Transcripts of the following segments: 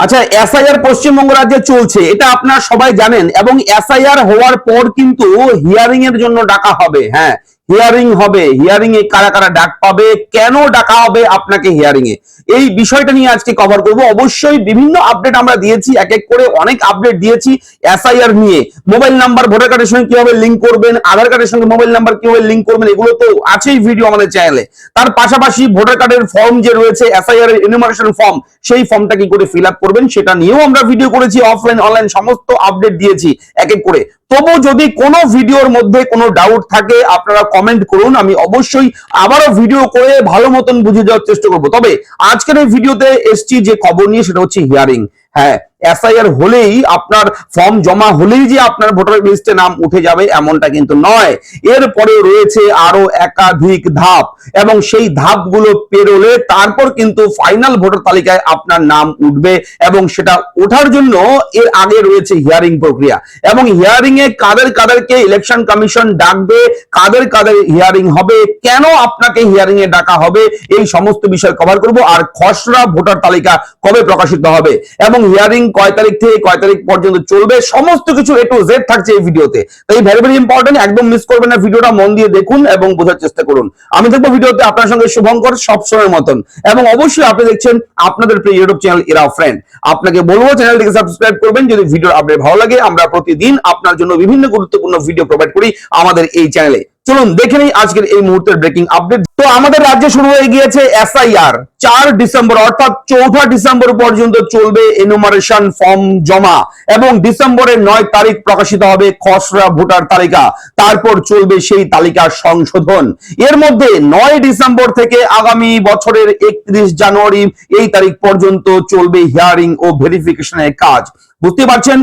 আচ্ছা এসআইআর পশ্চিমবঙ্গ রাজ্যে চলছে, এটা আপনারা সবাই জানেন, এবং এসআইআর হওয়ার পর কিন্তু হিয়ারিং এর জন্য ডাকা হবে হ্যাঁ। হিয়ারিং হবে। হিয়ারিং এ কারা কারা ডাক পাবে? কেন ডাকা হবে আপনাকে হিয়ারিং এ? এই বিষয়টা নিয়ে আজকে কভার করব। অবশ্যই বিভিন্ন আপডেট আমরা দিয়েছি, এক এক করে অনেক আপডেট দিয়েছি এসআইআর নিয়ে। মোবাইল নাম্বার ভোটার কার্ডের সঙ্গে কীভাবে লিংক করবেন আধার কার্ডের সঙ্গে মোবাইল নাম্বার কীভাবে লিংক করবেন, এগুলো তো আছেই ভিডিও আমাদের চ্যানেলে তার পাশাপাশি ভোটার কার্ডের ফর্ম যে রয়েছে এসআইআর এর এনুমারেশন ফর্ম সেই ফর্মটা কি করে ফিল আপ করবেন। সেটা নিয়েও আমরা ভিডিও করেছি অফলাইন অনলাইন সমস্ত আপডেট দিয়েছি, এক এক করে। তবু যদি কোনো ভিডিওর মধ্যে কোনো ডাউট থাকে, আপনারা কমেন্ট করুন। আমি অবশ্যই আবারও ভিডিও করে ভালো মতন বুঝে যাওয়ার চেষ্টা করব। তবে আজকের এই ভিডিওতে এসছি যে খবর নিয়ে, সেটা হচ্ছে হিয়ারিং হ্যাঁ এসআইআর হলেই আপনার ফর্ম জমা হলেই যে আপনার ভোটার লিস্টে নাম উঠে যাবে এমনটা কিন্তু নয়। এরপরে রয়েছে আরও একাধিক ধাপ এবং সেই ধাপগুলো পেরোলে তারপর কিন্তু ফাইনাল ভোটার তালিকায় আপনার নাম উঠবে এবং সেটা ওঠার জন্য এর আগে রয়েছে হিয়ারিং প্রক্রিয়া এবং হিয়ারিং এ কাদের কাদেরকে ইলেকশন কমিশন ডাকবে, কাদের কাদের হিয়ারিং হবে, কেন আপনাকে হিয়ারিং এ ডাকা হবে, এই সমস্ত বিষয় কভার করব। আর খসড়া ভোটার তালিকা কবে প্রকাশিত হবে? এবং হিয়ারিং কয় তারিখ থেকে কয় তারিখ পর্যন্ত চলবে, সমস্ত কিছু এ টু জেড থাকছে এই ভিডিওতে। তাই ভেরি ভেরি ইম্পর্টেন্ট একদম মিস করবেন না ভিডিওটা, মন দিয়ে দেখুন এবং বোঝার চেষ্টা করুন। আমি দেখব ভিডিওতে আপনার সঙ্গে শুভঙ্কর সবসময়ের মতন এবং অবশ্যই আপনি দেখছেন আপনাদের প্রিয় ইউটিউব চ্যানেল এরা ফ্রেন্ড আপনাকে বলব চ্যানেলটিকে সাবস্ক্রাইব করবেন, যদি ভিডিও আপডেট ভালো লাগে, আমরা প্রতিদিন আপনার জন্য বিভিন্ন গুরুত্বপূর্ণ ভিডিও প্রোভাইড করি আমাদের এই চ্যানেলে চলুন দেখে নেই আজকের এই মুহূর্তের ব্রেকিং আপডেট তো আমাদের রাজ্যে শুরু হয়ে গিয়েছে এসআইআর চার ডিসেম্বর, অর্থাৎ চৌঠা ডিসেম্বর পর্যন্ত চলবে এনুমারেশন ফর্ম জমা এবং ডিসেম্বরের নয় তারিখ প্রকাশিত হবে খসড়া ভোটার তালিকা। তারপর চলবে সেই তালিকা সংশোধন। এর মধ্যে নয় ডিসেম্বর থেকে আগামী বছরের একত্রিশ জানুয়ারি এই তারিখ পর্যন্ত চলবে হিয়ারিং ও ভেরিফিকেশনের কাজ। বুঝতে পারছেন?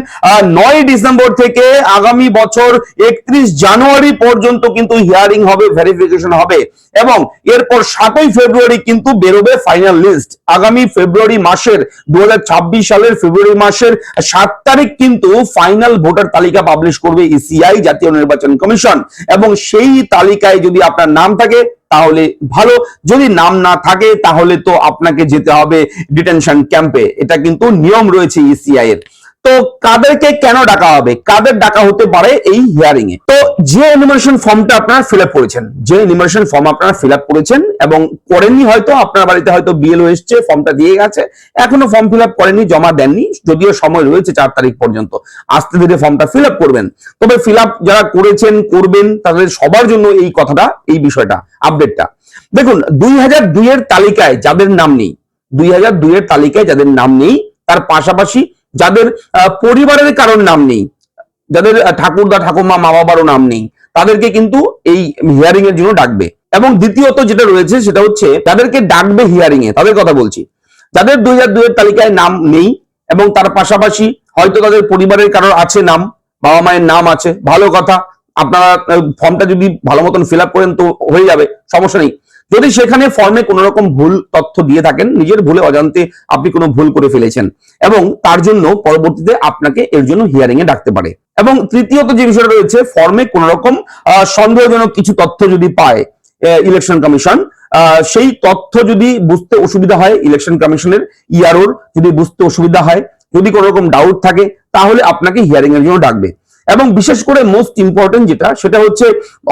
নয় ডিসেম্বর থেকে আগামী বছর একত্রিশ জানুয়ারি পর্যন্ত কিন্তু হিয়ারিং হবে ভেরিফিকেশন হবে এবং এরপর সাতই ফেব্রুয়ারি কিন্তু বেরোবে ফাইনাল লিস্ট আগামী ফেব্রুয়ারি মাসের দু হাজার ছাব্বিশ সালের ফেব্রুয়ারি মাসের সাত তারিখ কিন্তু ফাইনাল ভোটার তালিকা পাবলিশ করবে ইসিআই জাতীয় নির্বাচন কমিশন। এবং সেই তালিকায় যদি আপনার নাম থাকে, তাহলে ভালো। যদি নাম না থাকে, তাহলে তো আপনাকে যেতে হবে ডিটেনশন ক্যাম্পে এটা কিন্তু নিয়ম রয়েছে ইসিআই এর। তো কাদেরকে কেন ডাকা হবে? কাদের ডাকা হতে পারে এই হিয়ারিং এ? তো যে এনিমেশন ফর্মটা আপনারা ফিল আপ করেছেন, যে এনিমেশন ফর্ম আপনারা ফিল আপ করেছেন এবং করেননি হয়তো, আপনার বাড়িতে হয়তো বিএলও এসছে ফর্মটা দিয়ে গেছে, এখনও ফর্ম ফিল আপ করেননি, জমা দেননি, যদিও সময় রয়েছে চার তারিখ পর্যন্ত। আস্তে ধীরে ফর্মটা ফিল আপ করবেন। তবে ফিল আপ যারা করেছেন, করবেন, তাদের সবার জন্য এই কথাটা, এই বিষয়টা আপডেটটা দেখুন দুই হাজার দুইয়ের তালিকায় যাদের নাম নেই দুই হাজার দুইয়ের তালিকায় যাদের নাম নেই, তার পাশাপাশি যাদের পরিবারের কারোর নাম নেই, যাদের ঠাকুরদা ঠাকুমা মা বাবারও নাম নেই, তাদেরকে কিন্তু এই হিয়ারিং এর জন্য ডাকবে। এবং দ্বিতীয়ত যেটা রয়েছে সেটা হচ্ছে, তাদেরকে ডাকবে হিয়ারিং এ, তাদের কথা বলছি। যাদের দুই হাজার তালিকায় নাম নেই, এবং তার পাশাপাশি হয়তো তাদের পরিবারের কারোর আছে নাম, বাবা মায়ের নাম আছে, ভালো কথা, আপনারা ফর্মটা যদি ভালো মতন ফিল করেন তো হয়ে যাবে, সমস্যা নেই। যদি সেখানে ফর্মে কোনো রকম ভুল তথ্য দিয়ে থাকেন, নিজের ভুলে অজান্তে আপনি কোনো ভুল করে ফেলেছেন এবং তার জন্য পরবর্তীতে আপনাকে এর জন্য হিয়ারিং এ ডাকতে পারে। এবং তৃতীয়ত যে বিষয়টা রয়েছে ফর্মে কোনো রকম সন্দেহজনক কিছু তথ্য যদি পায় ইলেকশন কমিশন সেই তথ্য যদি বুঝতে অসুবিধা হয় ইলেকশন কমিশনের ইয়ারোর যদি বুঝতে অসুবিধা হয়, যদি কোনো রকম ডাউট থাকে, তাহলে আপনাকে হিয়ারিং এর জন্য ডাকবে। এবং বিশেষ করে মোস্ট ইম্পর্টেন্ট যেটা, সেটা হচ্ছে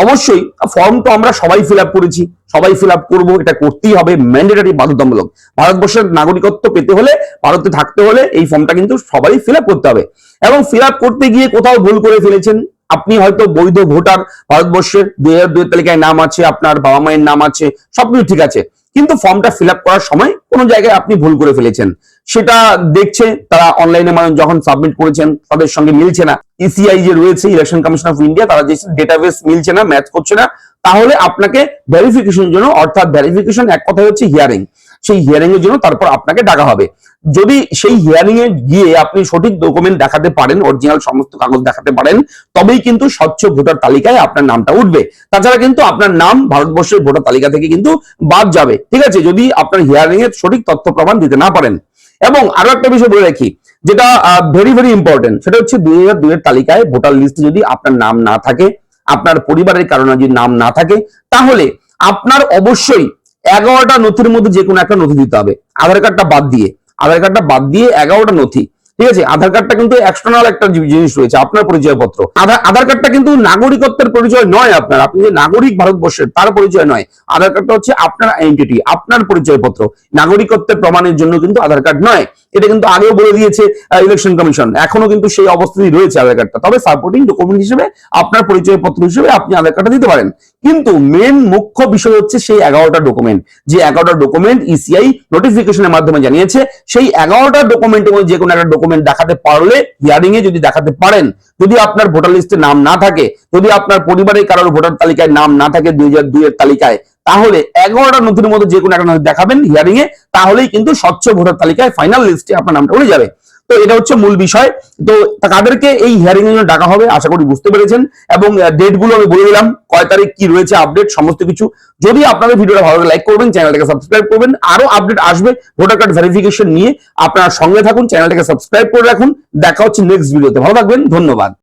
অবশ্যই ফর্ম তো আমরা সবাই ফিল করেছি, সবাই ফিল করব, এটা করতেই হবে ম্যান্ডেটারি বাধ্যতামূলক। ভারতবর্ষের নাগরিকত্ব পেতে হলে, ভারতে থাকতে হলে এই ফর্মটা কিন্তু সবাই ফিল করতে হবে। এবং ফিল করতে গিয়ে কোথাও ভুল করে ফেলেছেন, আপনি হয়তো বৈধ ভোটার ভারতবর্ষের দুই হাজার দুই তালিকায় নাম আছে, আপনার বাবা মায়ের নাম আছে, সবকিছু ঠিক আছে। কিন্তু ফর্মটা ফিল করার সময় কোনো জায়গায় আপনি ভুল করে ফেলেছেন। সেটা দেখছে, তারা অনলাইনে মানুষ যখন সাবমিট করেছেন, তাদের সঙ্গে মিলছে না। ইসিআই যে রয়েছে ইলেকশন কমিশন অফ ইন্ডিয়া তারা যে ডেটাবেস মিলছে না ম্যাচ করছে না, তাহলে আপনাকে ভেরিফিকেশন জন্য, অর্থাৎ ভেরিফিকেশন এক কথা হচ্ছে হিয়ারিং সেই হিয়ারিং এর জন্য তারপর আপনাকে ডাকা হবে। যদি সেই হিয়ারিং এ গিয়ে আপনি সঠিক ডকুমেন্ট দেখাতে পারেন অরিজিনাল সমস্ত কাগজ দেখাতে পারেন, তবেই কিন্তু স্বচ্ছ ভোটার তালিকায় আপনার নামটা উঠবে। তাছাড়া কিন্তু আপনার নাম ভারতবর্ষের ভোটার তালিকা থেকে কিন্তু বাদ যাবে। ঠিক আছে? যদি আপনার হিয়ারিং এর সঠিক তথ্য প্রমাণ দিতে না পারেন। এবং আরও একটা বিষয় বলে রাখি, যেটা ভেরি ভেরি ইম্পর্টেন্ট সেটা হচ্ছে দুই হাজার দুইয়ের তালিকায় ভোটার লিস্টে যদি আপনার নাম না থাকে, আপনার পরিবারের কারণে যদি নাম না থাকে, তাহলে আপনার অবশ্যই এগারোটা নথির মধ্যে যে কোনো একটা নথি দিতে হবে। আধার কার্ডটা বাদ দিয়ে। আধার কার্ডটা বাদ দিয়ে এগারোটা নথি। ঠিক আছে? আধার কার্ডটা কিন্তু এক্সটার্নাল একটা জিনিস রয়েছে, আপনার পরিচয়পত্র। আধার আধার কার্ডটা কিন্তু নাগরিকত্বের পরিচয় নয় আপনার। আপনি যে নাগরিক ভারতবর্ষের, তার পরিচয় নয়। আধার কার্ডটা হচ্ছে আপনার আইডেন্টিটি আপনার পরিচয়পত্র। নাগরিকত্বের প্রমাণের জন্য কিন্তু আধার কার্ড নয়। এটা কিন্তু আগেও বলে দিয়েছে ইলেকশন কমিশন এখনও কিন্তু সেই অবস্থায় রয়েছে আধার কার্ডটা। তবে সাপোর্টিং ডকুমেন্ট হিসেবে, আপনার পরিচয়পত্র হিসেবে আপনি আধার কার্ডটা দিতে পারেন। কিন্তু মেন মুখ্য বিষয় হচ্ছে সেই এগারোটা ডকুমেন্ট যে এগারোটা ডকুমেন্ট ইসিআই নোটিফিকেশনের মাধ্যমে জানিয়েছে, সেই এগারোটা ডকুমেন্টের মধ্যে যে কোনো একটা ডকুমেন্ট দেখাতে পারলে হিয়ারিং এ যদি দেখাতে পারেন, যদি আপনার ভোটার লিস্টে নাম না থাকে, যদি আপনার পরিবারের কারোর ভোটার তালিকায় নাম না থাকে দুই হাজার দুইয়ের তালিকায়, তাহলে এগারোটা নথির মধ্যে যে কোনো একটা দেখাবেন হিয়ারিং এ তাহলেই কিন্তু স্বচ্ছ ভোটার তালিকায় ফাইনাল লিস্টে আপনার নামটা উঠে যাবে। তো এটা হচ্ছে মূল বিষয়। তো তাদেরকে এই হিয়ারিং এর জন্য ডাকা হবে, আশা করি বুঝতে পেরেছেন। এবং ডেটগুলো আমি বলে দিলাম, কয় তারিখ কি রয়েছে আপডেট সমস্ত কিছু। যদি আপনাদের ভিডিওটা ভালো লাইক করবেন চ্যানেলটাকে সাবস্ক্রাইব করবেন। আরও আপডেট আসবে ভোটার কার্ড ভেরিফিকেশন নিয়ে। আপনারা সঙ্গে থাকুন চ্যানেলটাকে সাবস্ক্রাইব করে রাখুন। দেখা হচ্ছে নেক্সট ভিডিওতে ভালো থাকবেন, ধন্যবাদ।